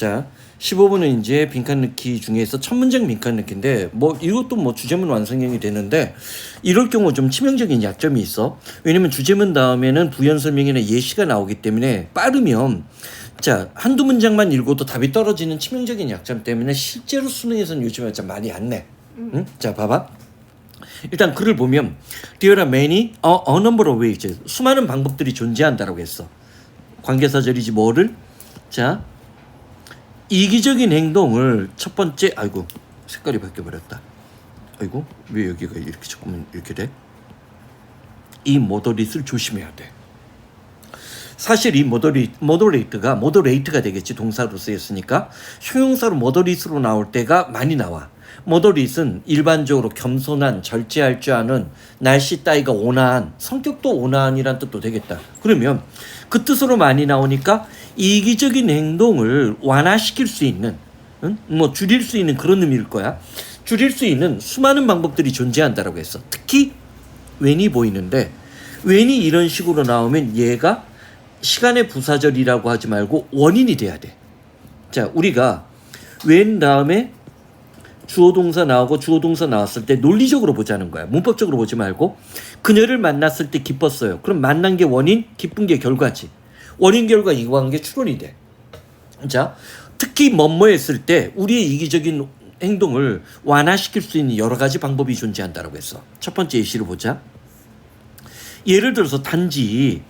자, 15번은 이제 빈칸 넣기 중에서 첫 문장 빈칸 넣기인데 뭐 이것도 뭐 주제문 완성형이 되는데 이럴 경우 좀 치명적인 약점이 있어. 왜냐면 주제문 다음에는 부연 설명이나 예시가 나오기 때문에 빠르면 자, 한두 문장만 읽어도 답이 떨어지는 치명적인 약점 때문에 실제로 수능에서는 요즘에 좀 많이 안 내. 응? 자, 봐봐. 일단 글을 보면 there are many a, a number of ways 수많은 방법들이 존재한다라고 했어. 관계사절이지 뭐를 자 이기적인 행동을 첫 번째 아이고 색깔이 바뀌어 버렸다. 아이고 왜 여기가 이렇게 조금 이렇게 돼? 이 모더릿을 조심해야 돼. 사실 이 모더리 모더레이트가 모더레이트가 되겠지 동사로 쓰였으니까 형용사로 모더릿으로 나올 때가 많이 나와. 모더릿은 일반적으로 겸손한 절제할 줄 아는 날씨 따위가 온화한 성격도 온화한이란 뜻도 되겠다. 그러면 그 뜻으로 많이 나오니까 이기적인 행동을 완화시킬 수 있는 응? 뭐 줄일 수 있는 그런 의미일 거야. 줄일 수 있는 수많은 방법들이 존재한다라고 했어. 특히 웬이 보이는데 웬이 이런 식으로 나오면 얘가 시간의 부사절이라고 하지 말고 원인이 돼야 돼. 자, 우리가 웬 다음에 주어 동사 나오고 주어 동사 나왔을 때 논리적으로 보자는 거야. 문법적으로 보지 말고 그녀를 만났을 때 기뻤어요. 그럼 만난 게 원인, 기쁜 게 결과지. 원인 결과 이 관계 추론이 돼. 자, 특히 뭐뭐 했을 때 우리의 이기적인 행동을 완화시킬 수 있는 여러 가지 방법이 존재한다라고 했어. 첫 번째 예시를 보자. 예를 들어서 단지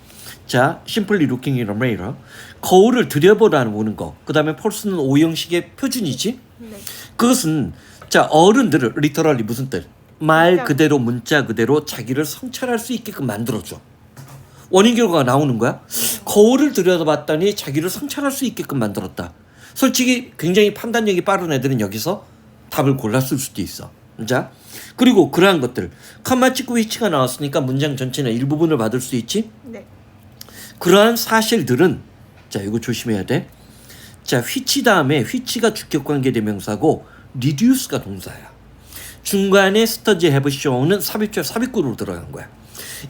자, simply looking in a mirror. 거울을 들여보라는 거. 그다음에 펄스는 오형식의 표준이지. 네. 그것은 자 어른들을 리터럴리 무슨 뜻? 말. 그대로 문자 그대로 자기를 성찰할 수 있게끔 만들어 줘. 원인 결과가 나오는 거야. 거울을 들여다봤더니 자기를 성찰할 수 있게끔 만들었다. 솔직히 굉장히 판단력이 빠른 애들은 여기서 답을 골랐을 수도 있어. 자 그리고 그러한 것들 컴마 찍고 위치가 나왔으니까 문장 전체나 일부분을 받을 수 있지. 네. 그러한 사실들은 자 이거 조심해야 돼. 자 which 다음에 which가 주격 관계 대명사고 reduce가 동사야. 중간에 have shown은 삽입절 삽입구로 들어간 거야.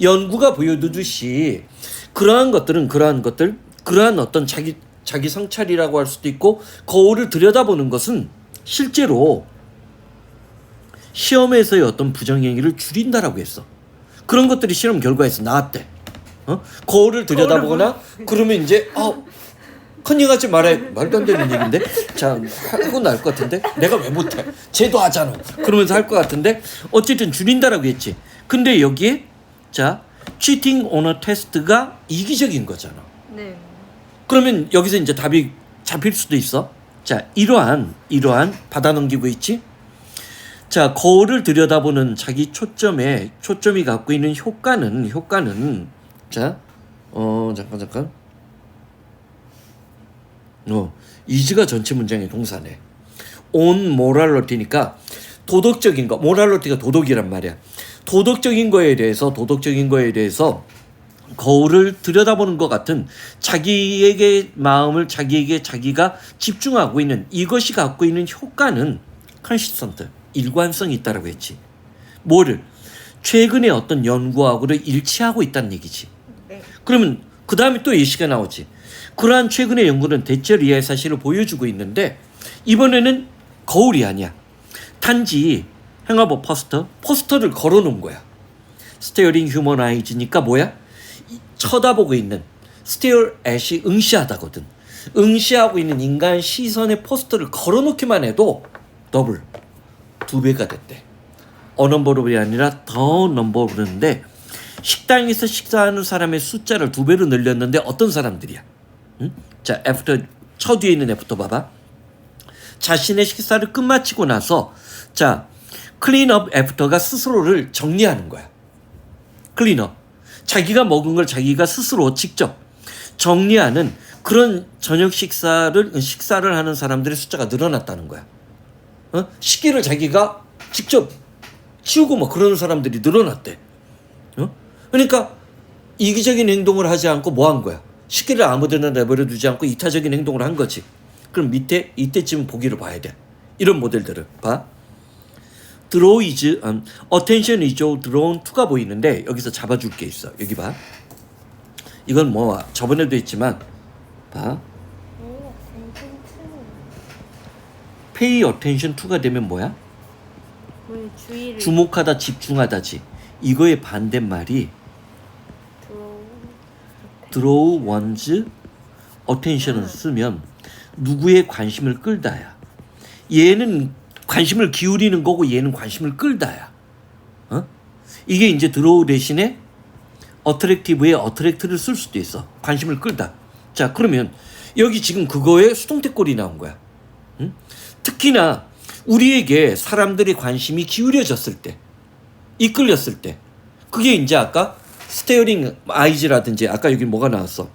연구가 보여주듯이 그러한 것들은 그러한 것들 그러한 어떤 자기 자기 성찰이라고 할 수도 있고 거울을 들여다보는 것은 실제로 시험에서의 어떤 부정행위를 줄인다라고 했어. 그런 것들이 실험 결과에서 나왔대. 어? 거울을 들여다보거나 그러면 이제 어 컨닝하지 말아야 말도 안 되는 얘기인데. 자 하고 날것 같은데? 내가 왜 못해? 쟤도 하잖아. 그러면서 할 것 같은데? 어쨌든 줄인다라고 했지. 근데 여기에 자 cheating on a test가 이기적인 거잖아 네. 그러면 여기서 이제 답이 잡힐 수도 있어 자 이러한 이러한 받아 넘기고 있지 자 거울을 들여다보는 자기 초점에 초점이 갖고 있는 효과는 효과는 자 어 잠깐 잠깐 어, 이즈가 전체 문장의 동사네. 온 모랄러티니까 도덕적인 거, 모랄러티가 도덕이란 말이야. 도덕적인 거에 대해서 도덕적인 거에 대해서 거울을 들여다보는 것 같은 자기에게 마음을 자기에게 자기가 집중하고 있는 이것이 갖고 있는 효과는 컨시스턴트 일관성이 있다라고 했지. 뭐를 최근에 어떤 연구하고를 일치하고 있다는 얘기지. 네. 그러면 그 다음에 또 예시가 나오지. 그러한 최근의 연구는 대체 이하의 사실을 보여주고 있는데 이번에는 거울이 아니야. 단지 행어버 포스터 포스터를 걸어놓은 거야. 스테어링 휴먼 아이즈니까 뭐야? 이- 쳐다보고 있는 스테어 앳이 응시하다거든. 응시하고 있는 인간 시선의 포스터를 걸어놓기만 해도 더블 두 배가 됐대. 어넘버블이 아니라 더 넘버블인데 식당에서 식사하는 사람의 숫자를 두 배로 늘렸는데 어떤 사람들이야? 응? 자, 애프터 쳐 뒤에 있는 애프터 봐봐. 자신의 식사를 끝마치고 나서 자, 클린업 애프터가 스스로를 정리하는 거야. 클린업. 자기가 먹은 걸 자기가 스스로 직접 정리하는 그런 저녁 식사를 식사를 하는 사람들의 숫자가 늘어났다는 거야. 어? 식기를 자기가 직접 치우고 뭐 그러는 사람들이 늘어났대. 어? 그러니까 이기적인 행동을 하지 않고 뭐 한 거야? 식기를 아무데나 내버려 두지 않고 이타적인 행동을 한 거지. 그럼 밑에 이때쯤 보기를 봐야 돼. 이런 모델들을 봐. Draw is, um, attention is drawn to가 보이는데 여기서 잡아줄 게 있어. 여기 봐. 이건 뭐 저번에도 했지만 봐. 오. pay attention to가 되면 뭐야? 주목하다 집중하다지. 이거의 반대말이 draw one's attention을 쓰면 누구의 관심을 끌다야. 얘는 관심을 기울이는 거고 얘는 관심을 끌다야. 어? 이게 이제 draw 대신에 attractive에 attract를 쓸 수도 있어. 관심을 끌다. 자, 그러면 여기 지금 그거에 수동태 꼴이 나온 거야. 응? 특히나 우리에게 사람들의 관심이 기울여졌을 때, 이끌렸을 때, 그게 이제 아까 스테어링 아이즈라든지 아까 여기 뭐가 나왔어?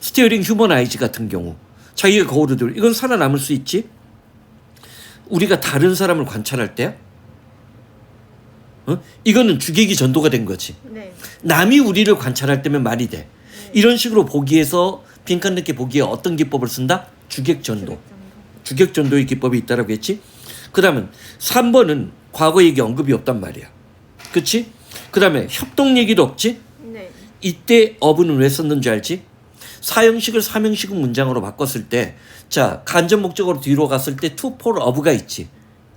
스테어링 휴먼 아이즈 같은 경우 자기가 거울을 들 이건 살아남을 수 있지? 우리가 다른 사람을 관찰할 때, 어? 이거는 주객이 전도가 된 거지. 네. 남이 우리를 관찰할 때면 말이 돼. 이런 식으로 보기에서 빈칸 늦게 보기에 어떤 기법을 쓴다? 주객 전도. 주객 전도의 기법이 있다라고 했지. 그다음은 3번은 과거 얘기 언급이 없단 말이야. 그렇지? 그다음에 협동 얘기도 없지? 네. 이때 어부는 왜 썼는지 알지? 사형식을 삼형식 문장으로 바꿨을 때, 자 간접 목적으로 뒤로 갔을 때 to for 어부가 있지.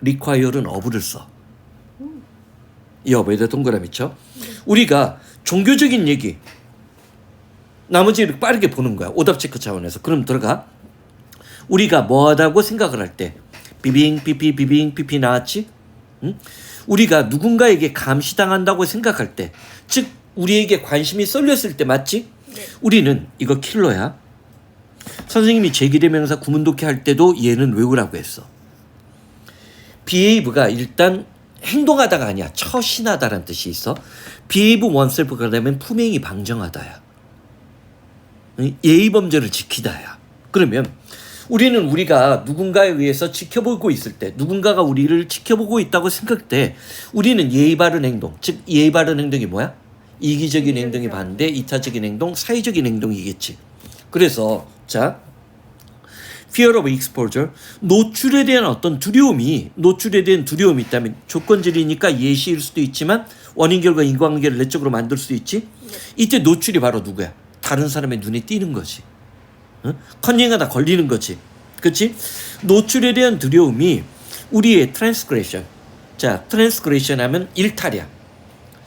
require는 어부를 써. 이 어부에다 동그라미 쳐. 우리가 종교적인 얘기, 나머지 를 빠르게 보는 거야. 오답 체크 차원에서. 그럼 들어가. 우리가 뭐하다고 생각을 할 때, 비빙 피피 비빙 피피 나왔지? 응? 우리가 누군가에게 감시당한다고 생각할 때, 즉 우리에게 관심이 쏠렸을 때 맞지? 네. 우리는 이거 킬러야. 선생님이 제기대명사 구문독해 할 때도 얘는 외우라고 했어. behave가 일단 행동하다가 아니야. 처신하다라는 뜻이 있어. behave oneself가 되면 품행이 방정하다야. 응? 예의 범죄를 지키다야. 그러면 우리는 우리가 누군가에 의해서 지켜보고 있을 때, 누군가가 우리를 지켜보고 있다고 생각할 때, 우리는 예의 바른 행동, 즉 예의 바른 행동이 뭐야? 이기적인 행동이 반대, 이타적인 행동, 사회적인 행동이겠지. 그래서 자, fear of exposure, 노출에 대한 어떤 두려움이 노출에 대한 두려움이 있다면 조건질이니까 예시일 수도 있지만 원인 결과 인과관계를 내적으로 만들 수도 있지. 이때 노출이 바로 누구야? 다른 사람의 눈에 띄는 거지. 어? 컨닝하다 걸리는 거지. 그렇지? 노출에 대한 두려움이 우리의 트랜스그레션. 자, 트랜스그레션 하면 일탈이야.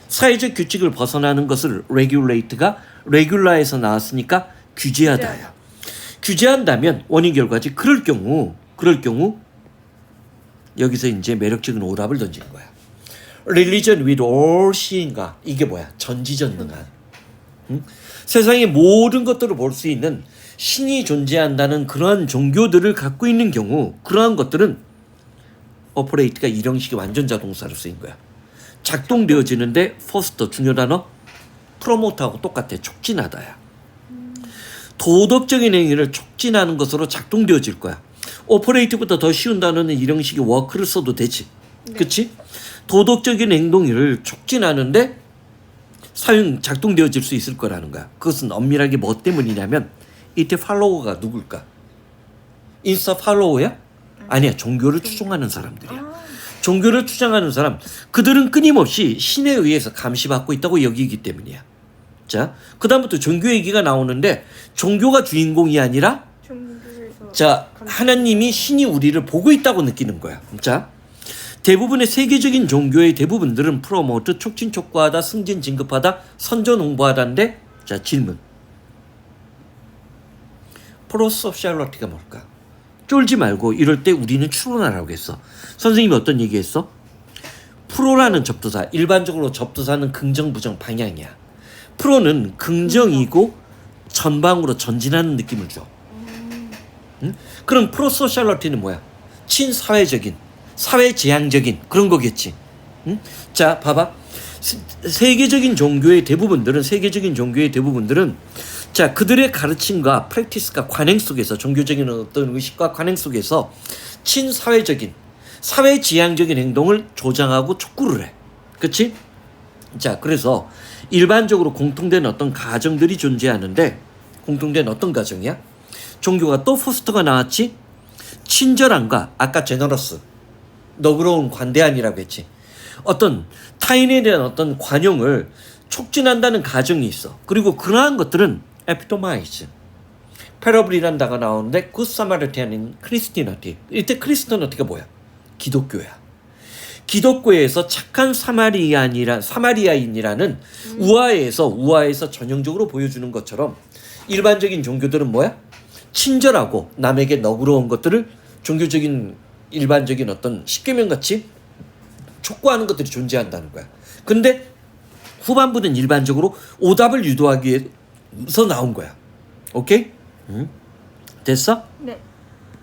사회적 규칙을 벗어나는 것을 regulate가 regula에서 나왔으니까 규제하다야. 규제한다면 원인 결과지. 그럴 경우 그럴 경우 여기서 이제 매력적인 오답을 던지는 거야. Religion with all seeing가 이게 뭐야? 전지전능한. 응? 세상의 모든 것들을 볼 수 있는 신이 존재한다는 그러한 종교들을 갖고 있는 경우 그러한 것들은 오퍼레이트가 일형식의 완전 자동사로 쓰인 거야. 작동되어지는데 퍼스터 중요 단어 프로모트하고 똑같아. 촉진하다야. 도덕적인 행위를 촉진하는 것으로 작동되어질 거야. 오퍼레이트보다 더 쉬운 단어는 일형식의 워크를 써도 되지. 그치? 도덕적인 행동을 촉진하는데 사용 작동되어질 수 있을 거라는 거야. 그것은 엄밀하게 뭐 때문이냐면 이때 팔로워가 누굴까? 인스타 팔로워야? 아니야. 종교를 추종하는 사람들이야. 종교를 추장하는 사람, 그들은 끊임없이 신에 의해서 감시받고 있다고 여기기 때문이야. 자, 그다음부터 종교 얘기가 나오는데 종교가 주인공이 아니라 자, 하나님이 신이 우리를 보고 있다고 느끼는 거야. 자, 대부분의 세계적인 종교의 대부분들은 프로모트, 촉진, 촉구하다, 승진, 진급하다, 선전, 홍보하다인데 자, 질문. 프로소셜러티가 뭘까? 쫄지 말고 이럴 때 우리는 추론하라고 했어. 선생님이 어떤 얘기했어? 프로라는 접두사, 일반적으로 접두사는 긍정, 부정 방향이야. 프로는 긍정이고 전방으로 전진하는 느낌을 줘. 응? 그럼 프로 소셜러티는 뭐야? 친사회적인, 사회지향적인 그런 거겠지. 응? 자, 봐봐. 세- 세계적인 종교의 대부분들은 세계적인 종교의 대부분들은 자 그들의 가르침과 프랙티스가 관행 속에서 종교적인 어떤 의식과 관행 속에서 친사회적인 사회 지향적인 행동을 조장하고 촉구를 해. 그렇지? 자 그래서 일반적으로 공통된 어떤 가정들이 존재하는데 공통된 어떤 가정이야? 종교가 또 포스터가 나왔지? 친절함과 아까 제너러스 너그러운 관대함이라고 했지. 어떤 타인에 대한 어떤 관용을 촉진한다는 가정이 있어. 그리고 그러한 것들은 에피토마이즈, 패러블이라는 단어가 나오는데 굿 사마르티안인 크리스티너티. 이때 크리스티너티가 뭐야? 기독교야. 기독교에서 착한 사마리안이란 사마리아인이라는 우화에서 우화에서 전형적으로 보여주는 것처럼 일반적인 종교들은 뭐야? 친절하고 남에게 너그러운 것들을 종교적인 일반적인 어떤 십계명 같이 촉구하는 것들이 존재한다는 거야. 근데 후반부는 일반적으로 오답을 유도하기 위해 서 나온 거야. 오케이? 응? 됐어? 네.